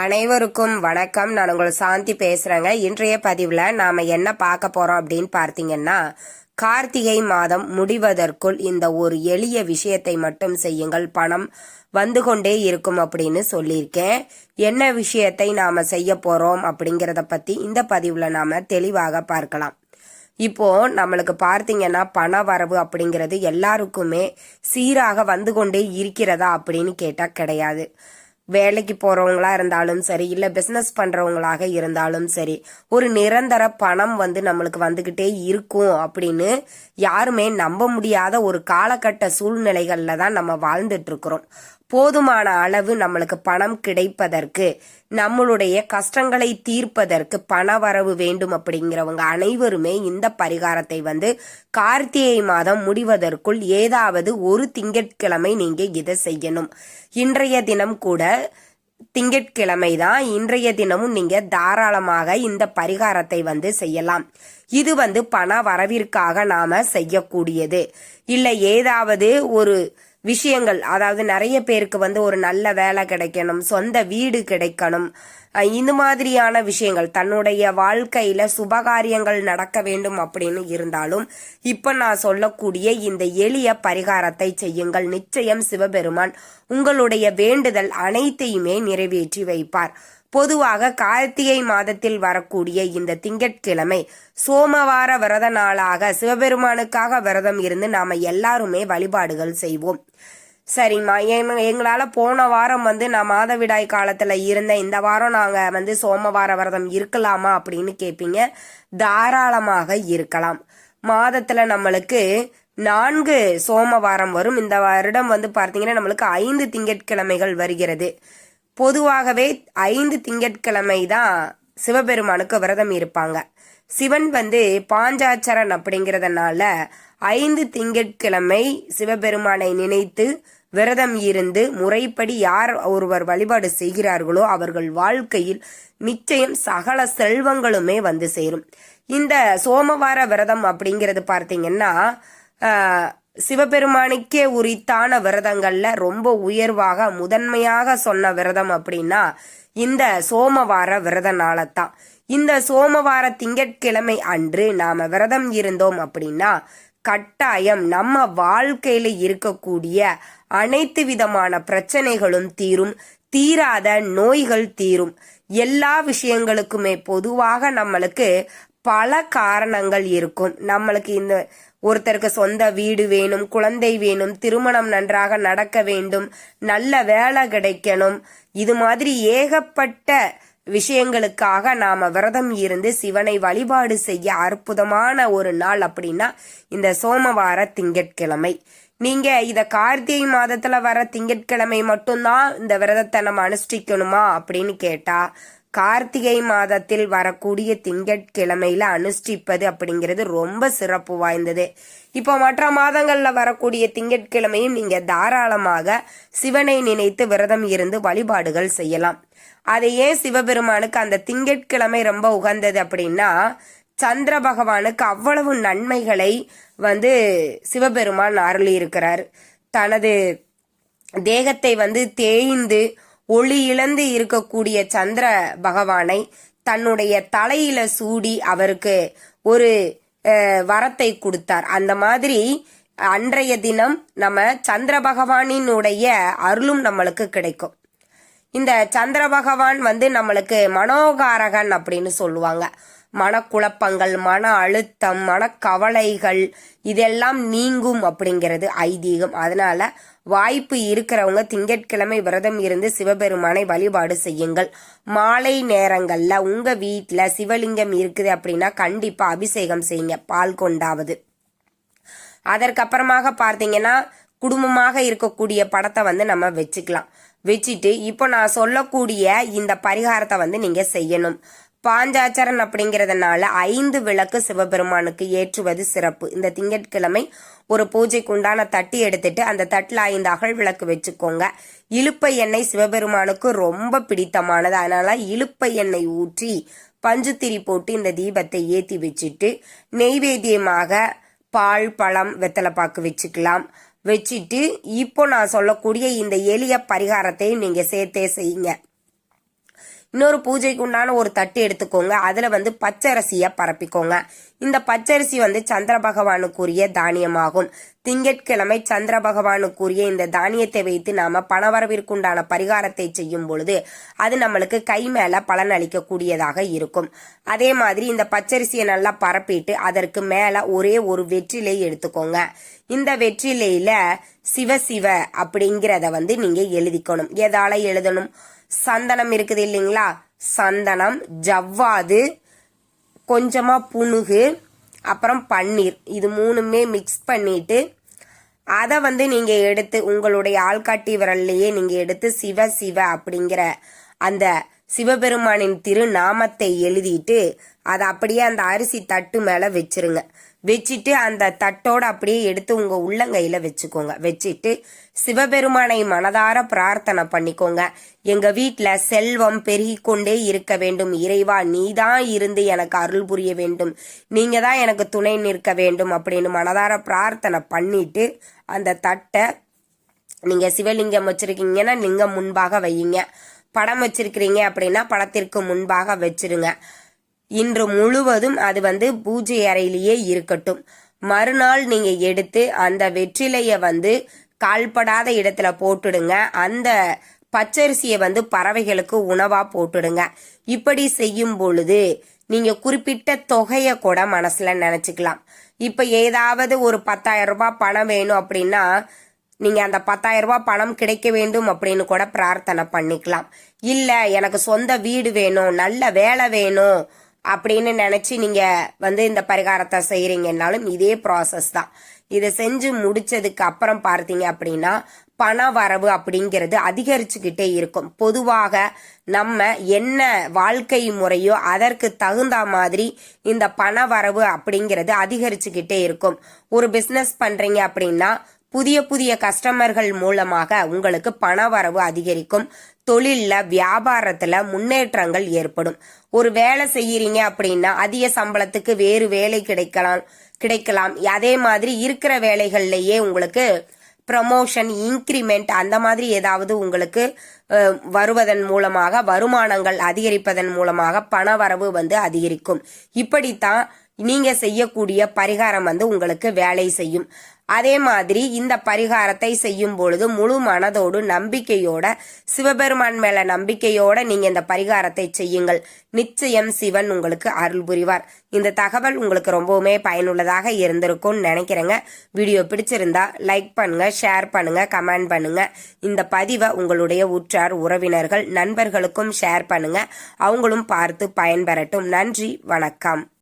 அனைவருக்கும் வணக்கம். நான் உங்கள் சாந்தி பேசுறேங்க. இன்றைய பதிவில் நாம என்ன பார்க்க போறோம் அப்படின்னு பார்த்தீங்கன்னா கார்த்திகை மாதம் முடிவதற்குள் இந்த ஒரு எளிய விஷயத்தை மட்டும் செய்யுங்கள். பணம் வந்து கொண்டே இருக்கும் அப்படின்னு சொல்லியிருக்கேன். என்ன விஷயத்தை நாம செய்ய போறோம் அப்படிங்கிறத பத்தி இந்த பதிவுல நாம தெளிவாக பார்க்கலாம். இப்போ நம்மளுக்கு பார்த்தீங்கன்னா பண வரவு அப்படிங்கிறது எல்லாருக்குமே சீராக வந்து கொண்டே இருக்கிறதா அப்படின்னு கேட்டா கிடையாது. வேலைக்கு போறவங்களா இருந்தாலும் சரி இல்ல பிசினஸ் பண்றவங்களாக இருந்தாலும் சரி ஒரு நிரந்தர பணம் வந்து நம்மளுக்கு வந்துகிட்டே இருக்கும் அப்படின்னு யாருமே நம்ப முடியாத ஒரு காலகட்ட சூழ்நிலைகள்ல தான் நம்ம வாழ்ந்துட்டு இருக்கிறோம். போதுமான அளவு நம்மளுக்கு பணம் கிடைப்பதற்கு நம்மளுடைய கஷ்டங்களை தீர்ப்பதற்கு பண வரவு வேண்டும் அப்படிங்கிறவங்க அனைவருமே இந்த பரிகாரத்தை வந்து கார்த்திகை மாதம் முடிவதற்குள் ஏதாவது ஒரு திங்கட்கிழமை நீங்க இதை செய்யணும். இன்றைய தினம் கூட திங்கட்கிழமை தான். இன்றைய தினமும் நீங்க தாராளமாக இந்த பரிகாரத்தை வந்து செய்யலாம். இது வந்து பண வரவிற்காக நாம செய்யக்கூடியது. இல்லை ஏதாவது ஒரு விஷயங்கள். அதாவது நிறைய பேருக்கு வந்து ஒரு நல்ல வேலை கிடைக்கணும் சொந்த வீடு கிடைக்கணும். இந்த மாதிரியான விஷயங்கள். தன்னுடைய வாழ்க்கையில சுபகாரியங்கள் நடக்க வேண்டும் அப்படின்னு இருந்தாலும் இப்ப நான் சொல்லக்கூடிய இந்த எளிய பரிகாரத்தை செய்யுங்கள். நிச்சயம் சிவபெருமான் உங்களுடைய வேண்டுதல் அனைத்தையுமே நிறைவேற்றி வைப்பார். பொதுவாக கார்த்திகை மாதத்தில் வரக்கூடிய இந்த திங்கட்கிழமை சோமவார விரத நாளாக சிவபெருமானுக்காக விரதம் இருந்து நாம எல்லாருமே வழிபாடுகள் செய்வோம். சரிம்மா எங்க- எங்களால போன வாரம் வந்து நான் மாதவிடாய் காலத்துல இருந்தேன் இந்த வாரம் நாங்க வந்து சோமவார விரதம் இருக்கலாமா அப்படின்னு கேட்பீங்க தாராளமாக இருக்கலாம். மாதத்துல நம்மளுக்கு நான்கு சோமவாரம் வரும். இந்த வருடம் வந்து பார்த்தீங்கன்னா நம்மளுக்கு ஐந்து திங்கட்கிழமைகள் வருகிறது. பொதுவாகவே ஐந்து திங்கட்கிழமை தான் சிவபெருமானுக்கு விரதம் இருப்பாங்க. சிவன் வந்து பாஞ்சாச்சரன் அப்படிங்கிறதுனால ஐந்து திங்கட்கிழமை சிவபெருமானை நினைத்து விரதம் இருந்து முறைப்படி யார் ஒருவர் வழிபாடு செய்கிறார்களோ அவர்கள் வாழ்க்கையில் நிச்சயம் சகல செல்வங்களுமே வந்து சேரும். இந்த சோமவார விரதம் அப்படிங்கிறது பார்த்தீங்கன்னா சிவபெருமானுக்கே உரித்தான விரதங்கள்ல ரொம்ப உயர்வாக முதன்மையாக சொன்ன விரதம் அப்படின்னா இந்த சோமவார விரத நாளத்தான். இந்த சோமவார திங்கட்கிழமை அன்று நாம விரதம் இருந்தோம் அப்படின்னா கட்டாயம் நம்ம வாழ்க்கையில இருக்கக்கூடிய அனைத்து விதமான பிரச்சனைகளும் தீரும் தீராத நோய்கள் தீரும். எல்லா விஷயங்களுக்குமே பொதுவாக நம்மளுக்கு பல காரணங்கள் இருக்கும். நம்மளுக்கு இந்த ஒருத்தருக்கு சொந்த வீடு வேணும் குழந்தை வேணும் திருமணம் நன்றாக நடக்க வேண்டும் நல்ல வேலை கிடைக்கணும். இது மாதிரி ஏகப்பட்ட விஷயங்களுக்காக நாம விரதம் இருந்து சிவனை வழிபாடு செய்ய அற்புதமான ஒரு நாள் அப்படின்னா இந்த சோமவார திங்கட்கிழமை. நீங்க இத கார்த்திகை மாதத்துல வர திங்கட்கிழமை மட்டும்தான் இந்த விரதத்தை நம்ம அனுஷ்டிக்கணுமா அப்படின்னு கேட்டா கார்த்திகை மாதத்தில் வரக்கூடிய திங்கட்கிழமையில அனுஷ்டிப்பது அப்படிங்கிறது ரொம்ப சிறப்பு வாய்ந்தது. இப்போ மற்ற மாதங்களில் வரக்கூடிய திங்கட்கிழமையும் நீங்க தாராளமாக சிவனை நினைத்து விரதம் இருந்து வழிபாடுகள் செய்யலாம். அதை ஏன் சிவபெருமானுக்கு அந்த திங்கட்கிழமை ரொம்ப உகந்தது அப்படின்னா சந்திர பகவானுக்கு அவ்வளவு நன்மைகளை வந்து சிவபெருமான் அருளி இருக்கிறார் தனது தேகத்தை வந்து தேய்ந்து ஒளி இழந்து இருக்கக்கூடிய சந்திர பகவானை தன்னுடைய தலையில சூடி அவருக்கு ஒரு வரத்தை கொடுத்தார். அந்த மாதிரி அன்றைய தினம் நம்ம சந்திர பகவானினுடைய அருளும் நம்மளுக்கு கிடைக்கும். இந்த சந்திர பகவான் வந்து நம்மளுக்கு மனோகாரகன் அப்படின்னு சொல்லுவாங்க. மனக்குழப்பங்கள் மன அழுத்தம் மனக்கவலைகள் இதெல்லாம் நீங்கும் அப்படிங்கிறது ஐதீகம். அதனால வாய்ப்பு இருக்கிறவங்க திங்கட்கிழமை விரதம் இருந்து சிவபெருமானை வழிபாடு செய்யுங்கள். மாலை நேரங்களில் உங்க வீட்டில் சிவலிங்கம் இருக்குது அப்படின்னா கண்டிப்பா அபிஷேகம் செய்யுங்க பால் கொண்டாவது. அதற்கப்புறமாக பார்த்தீங்கன்னா குடும்பமாக இருக்கக்கூடிய படத்தை வந்து நம்ம வச்சுக்கலாம். வச்சுட்டு இப்போ நான் சொல்லக்கூடிய இந்த பரிகாரத்தை வந்து நீங்க செய்யணும். பாஞ்சாச்சரன் அப்படிங்கிறதுனால ஐந்து விளக்கு சிவபெருமானுக்கு ஏற்றுவது சிறப்பு. இந்த திங்கட்கிழமை ஒரு பூஜைக்கு உண்டான தட்டி எடுத்துட்டு அந்த தட்டில் ஐந்து அகல் விளக்கு வச்சுக்கோங்க. இலுப்பை எண்ணெய் சிவபெருமானுக்கு ரொம்ப பிடித்தமானது. அதனால இலுப்பை எண்ணெய் ஊற்றி பஞ்சுத்திரி போட்டு இந்த தீபத்தை ஏற்றி வச்சுட்டு நெய்வேத்தியமாக பால் பழம் வெத்தலைப்பாக்கு வச்சுக்கலாம். வச்சுட்டு இப்போ நான் சொல்லக்கூடிய இந்த எளிய பரிகாரத்தையும் நீங்க சேர்த்தே செய்யுங்க. இன்னொரு பூஜைக்கு உண்டான ஒரு தட்டு எடுத்துக்கோங்க. அதுல வந்து பச்சரிசியை பரப்பிக்கோங்க. இந்த பச்சரிசி வந்து சந்திர பகவானுக்குரிய தானியமாகும். திங்கட்கிழமை சந்திர பகவானுக்குரிய இந்த தானியத்தை வைத்து நாம பணவரவிற்குண்டான பரிகாரத்தை செய்யும் பொழுது அது நம்மளுக்கு கை மேல பலன் அளிக்கக்கூடியதாக இருக்கும். அதே மாதிரி இந்த பச்சரிசியை நல்லா பரப்பிட்டு அதற்கு மேல ஒரே ஒரு வெற்றிலை எடுத்துக்கோங்க. இந்த வெற்றிலையில சிவ சிவ அப்படிங்கிறத வந்து நீங்க எழுதிக்கணும். எதால எழுதணும்? சந்தனம் இருக்குது இல்லைங்களா? சந்தனம் ஜவ்வாது கொஞ்சமாக புணுகு அப்புறம் பன்னீர். இது மூணுமே மிக்ஸ் பண்ணிட்டு அதை வந்து நீங்கள் எடுத்து உங்களுடைய ஆள்காட்டி விரல்லையே நீங்கள் எடுத்து சிவ சிவ அப்படிங்கிற அந்த சிவபெருமானின் திருநாமத்தை எழுதிட்டு அதை அப்படியே அந்த அரிசி தட்டு மேலே வச்சிருங்க. வச்சுட்டு அந்த தட்டோட அப்படியே எடுத்து உங்க உள்ளங்கையில வச்சுக்கோங்க. வச்சுட்டு சிவபெருமானை மனதார பிரார்த்தனை பண்ணிக்கோங்க. எங்க வீட்டில் செல்வம் பெருகிக்கொண்டே இருக்க வேண்டும். இறைவா நீதான் இருந்து எனக்கு அருள் புரிய வேண்டும். நீங்க தான் எனக்கு துணை நிற்க வேண்டும் அப்படின்னு மனதார பிரார்த்தனை பண்ணிட்டு அந்த தட்டை நீங்க சிவலிங்கம் வச்சிருக்கீங்கன்னா லிங்கம் முன்பாக வையுங்க. படம் வச்சிருக்கிறீங்க அப்படின்னா படத்திற்கு முன்பாக வச்சிருங்க. இன்று முழுவதும் அது வந்து பூஜை அறையிலேயே இருக்கட்டும். மறுநாள் நீங்க எடுத்து அந்த வெற்றிலைய வந்து கால்படாத இடத்துல போட்டுடுங்க. அந்த பச்சரிசியை வந்து பறவைகளுக்கு உணவா போட்டுடுங்க. இப்படி செய்யும் பொழுது நீங்க குறிப்பிட்ட தொகையை கூட மனசுல நினைச்சுக்கலாம். இப்ப ஏதாவது ஒரு பத்தாயிரம் ரூபாய் பணம் வேணும் அப்படின்னா நீங்க அந்த பத்தாயிரம் ரூபாய் பணம் கிடைக்க வேண்டும் அப்படின்னு கூட பிரார்த்தனை பண்ணிக்கலாம். இல்ல எனக்கு சொந்த வீடு வேணும் நல்ல வேலை வேணும் அப்படின்னு நினச்சி நீங்கள் வந்து இந்த பரிகாரத்தை செய்கிறீங்கன்னாலும் இதே ப்ராசஸ் தான். இதை செஞ்சு முடிச்சதுக்கு அப்புறம் பார்த்தீங்க அப்படின்னா பண வரவு அப்படிங்கிறது அதிகரிச்சுக்கிட்டே இருக்கும். பொதுவாக நம்ம என்ன வாழ்க்கை முறையோ அதற்கு தகுந்த மாதிரி இந்த பண வரவு அப்படிங்கிறது அதிகரிச்சுக்கிட்டே இருக்கும். ஒரு பிஸ்னஸ் பண்ணுறீங்க அப்படின்னா புதிய புதிய கஸ்டமர்கள் மூலமாக உங்களுக்கு பண வரவு அதிகரிக்கும். தொழில்ல வியாபாரத்துல முன்னேற்றங்கள் ஏற்படும். ஒரு வேலை செய்யறீங்க அப்படின்னா அதிக சம்பளத்துக்கு வேறு வேலை கிடைக்கலாம் கிடைக்கலாம். அதே மாதிரி இருக்கிற வேலைகள்லயே உங்களுக்கு ப்ரமோஷன் இன்க்ரிமெண்ட் அந்த மாதிரி ஏதாவது உங்களுக்கு வருவதன் மூலமாக வருமானங்கள் அதிகரிப்பதன் மூலமாக பண வரவு வந்து அதிகரிக்கும். இப்படித்தான் நீங்க செய்யக்கூடிய பரிகாரம் வந்து உங்களுக்கு வேலை செய்யும். அதே மாதிரி இந்த பரிகாரத்தை செய்யும் பொழுது முழு மனதோடு நம்பிக்கையோட சிவபெருமான் மேல நம்பிக்கையோட நீங்க இந்த பரிகாரத்தை செய்யுங்கள். நிச்சயம் சிவன் உங்களுக்கு அருள் புரிவார். இந்த தகவல் உங்களுக்கு ரொம்பவுமே பயனுள்ளதாக இருந்திருக்கும்னு நினைக்கிறேங்க. வீடியோ பிடிச்சிருந்தா லைக் பண்ணுங்க ஷேர் பண்ணுங்க கமெண்ட் பண்ணுங்க. இந்த பதிவை உங்களுடைய உற்றார் உறவினர்கள் நண்பர்களுக்கும் ஷேர் பண்ணுங்க. அவங்களும் பார்த்து பயன்பெறட்டும். நன்றி வணக்கம்.